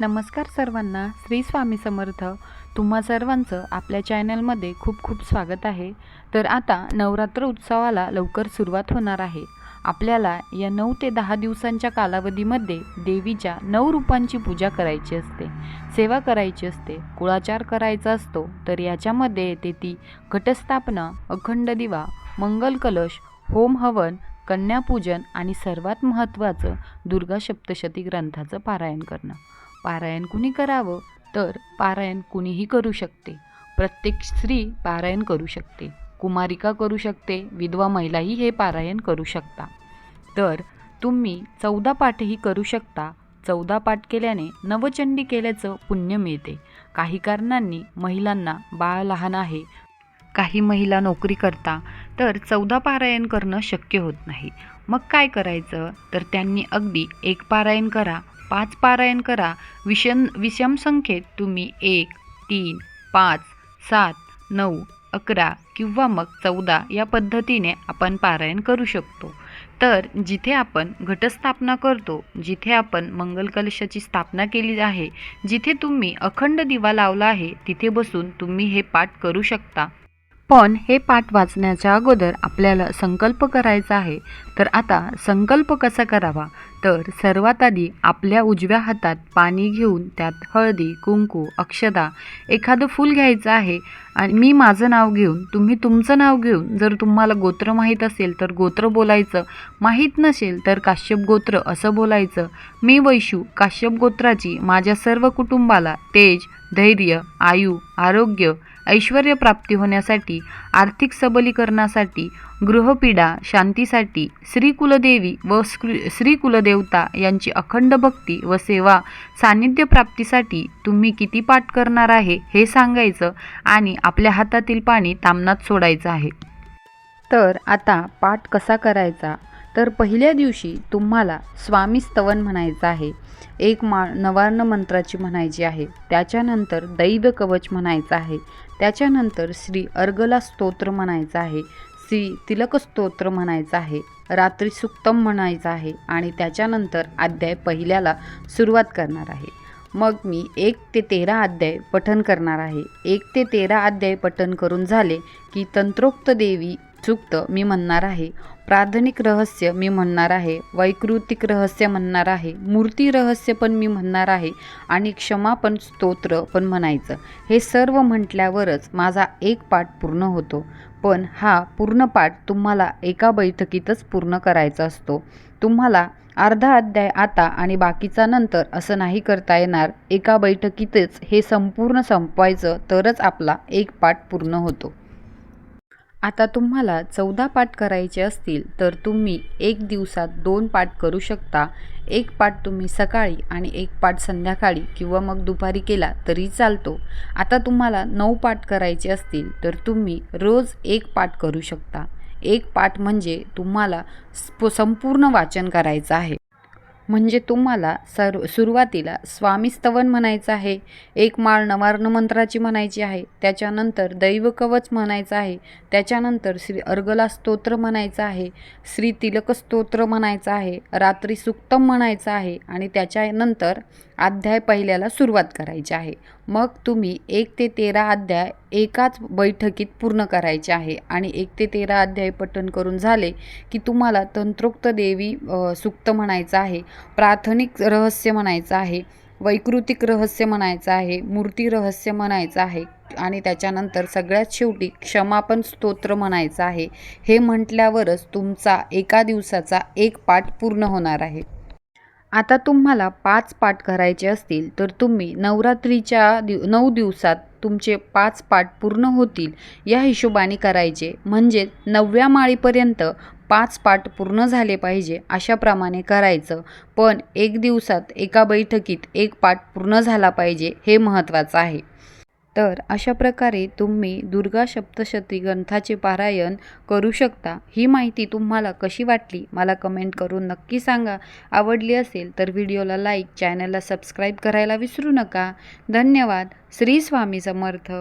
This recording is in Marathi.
नमस्कार सर्वांना श्री स्वामी समर्थ. तुम्हा सर्वांचं आपल्या चॅनलमध्ये खूप खूप स्वागत आहे. तर आता नवरात्र उत्सवाला लवकर सुरुवात होणार आहे. आपल्याला या नऊ ते दहा दिवसांच्या कालावधीमध्ये देवीच्या नऊ रूपांची पूजा करायची असते. सेवा करायची असते कुळाचार करायचा असतो तर याच्यामध्ये येते ती घटस्थापना अखंड दिवा मंगल कलश होम हवन कन्यापूजन आणि सर्वात महत्त्वाचं दुर्गा सप्तशती ग्रंथाचं पारायण करणं. पारायण कुणी करावं? तर पारायण कुणीही करू शकते. प्रत्येक स्त्री पारायण करू शकते. कुमारिका करू शकते. विधवा महिलाही हे पारायण करू शकता. तर तुम्ही चौदा पाठही करू शकता. चौदा पाठ केल्याने नवचंडी केल्याचं पुण्य मिळते. काही कारणांनी महिलांना बाळ लहान आहे. काही महिला नोकरी करता तर चौदा पारायण करणं शक्य होत नाही. मग काय करायचं? तर त्यांनी अगदी एक पारायण करा पाच पारायण करा. विषम विषम संख्येत तुम्ही एक तीन पाच सात नऊ अकरा किंवा मग चौदा या पद्धतीने आपण पारायण करू शकतो. तर जिथे आपण घटस्थापना करतो जिथे आपण मंगल कलशाची स्थापना केली आहे जिथे तुम्ही अखंड दिवा लावला आहे तिथे बसून तुम्ही हे पाठ करू शकता. पण हे पाठ वाचण्याच्या अगोदर आपल्याला संकल्प करायचा आहे. तर आता संकल्प कसा करावा? तर सर्वात आधी आपल्या उजव्या हातात पाणी घेऊन त्यात हळदी कुंकू अक्षदा एखादं फूल घ्यायचं आहे आणि मी माझं नाव घेऊन तुम्ही तुमचं नाव घेऊन जर तुम्हाला गोत्र माहीत असेल तर गोत्र बोलायचं. माहीत नसेल तर काश्यप गोत्र असं बोलायचं. मी वैशू काश्यप गोत्राची माझ्या सर्व कुटुंबाला तेज धैर्य आयु आरोग्य ऐश्वर प्राप्ती होण्यासाठी आर्थिक सबलीकरणासाठी गृहपीडा शांतीसाठी श्री कुलदेवी व श्री श्री कुलदेवता यांची अखंड भक्ती व सेवा सान्निध्य प्राप्तीसाठी तुम्ही किती पाठ करणार आहे हे सांगायचं आणि आपल्या हातातील पाणी तामनात सोडायचं आहे. तर आता पाठ कसा करायचा? तर पहिल्या दिवशी तुम्हाला स्वामी स्तवन म्हणायचं आहे. एक मा नवार्ण मंत्राची म्हणायची आहे. त्याच्यानंतर दैव कवच म्हणायचं आहे. त्याच्यानंतर श्री अर्गला स्तोत्र म्हणायचं आहे. श्री तिलकस्तोत्र म्हणायचं आहे. रात्री सुक्तम म्हणायचं आहे आणि त्याच्यानंतर अध्याय पहिल्याला सुरुवात करणार आहे. मग मी एक ते तेरा अध्याय पठन करणार आहे. एक ते तेरा अध्याय पठन करून झाले की तंत्रोक्त देवी सुक्त मी म्हणणार आहे. प्राथमिक रहस्य मी म्हणणार आहे. वैकृतिक रहस्य म्हणणार आहे. मूर्ती रहस्य पण मी म्हणणार आहे आणि क्षमापण स्तोत्र पण म्हणायचं. हे सर्व म्हटल्यावरच माझा एक पाठ पूर्ण होतो. पण हा पूर्ण पाठ तुम्हाला एका बैठकीतच पूर्ण करायचा असतो. तुम्हाला अर्धा अध्याय आता आणि बाकीचा नंतर असं नाही करता येणार. एका बैठकीतच हे संपूर्ण संपवायचं तरच आपला एक पाठ पूर्ण होतो. आता तुम्हाला चौदा पाठ करायचे असतील तर तुम्ही एक दिवसात दोन पाठ करू शकता. एक पाठ तुम्ही सकाळी आणि एक पाठ संध्याकाळी किंवा मग दुपारी केला तरी चालतो. आता तुम्हाला नऊ पाठ करायचे असतील तर तुम्ही रोज एक पाठ करू शकता. एक पाठ म्हणजे तुम्हाला स्प संपूर्ण वाचन करायचं आहे. म्हणजे तुम्हाला सर्व सुरुवातीला स्वामीस्तवन म्हणायचं आहे एक माळ नवार्ण मंत्राची म्हणायची आहे त्याच्यानंतर दैवकवच म्हणायचं आहे त्याच्यानंतर श्री अर्गला स्तोत्र म्हणायचं आहे श्री तिलक स्तोत्र म्हणायचं आहे रात्री सुक्तम म्हणायचं आहे आणि त्याच्यानंतर अध्याय पहिल्याला सुरुवात करायची आहे. मग तुम्ही एक ते तेरा अध्याय एकाच बैठकीत पूर्ण करायचे आहे. आणि एक ते तेरा अध्याय पठन करून झाले की तुम्हाला तंत्रोक्त देवी सुक्त म्हणायचं आहे प्राथमिक रहस्य म्हणायचं आहे वैकृतिक रहस्य म्हणायचं आहे मूर्ती रहस्य म्हणायचं आहे आणि त्याच्यानंतर सगळ्यात शेवटी क्षमापण स्तोत्र म्हणायचं आहे. हे म्हटल्यावरच तुमचा एका दिवसाचा एक पाठ पूर्ण होणार आहे. आता तुम्हाला पाच पाठ करायचे असतील तर तुम्ही नवरात्रीच्या दिव नऊ दिवसात तुमचे पाच पाठ पूर्ण होतील. या हिशोबाने करायचे. म्हणजे नवव्या माळीपर्यंत पाच पाठ पूर्ण झाले पाहिजे अशाप्रमाणे करायचं. पण एक दिवसात एका बैठकीत एक पाठ पूर्ण झाला पाहिजे हे महत्त्वाचं आहे. तर अशा प्रकारे तुम्ही दुर्गा सप्तशती ग्रंथाचे पारायण करू शकता. ही माहिती तुम्हाला कशी वाटली? मला कमेंट करून नक्की सांगा. आवडली असेल तर व्हिडिओला लाईक चॅनलला सबस्क्राईब करायला विसरू नका. धन्यवाद. श्री स्वामी समर्थ.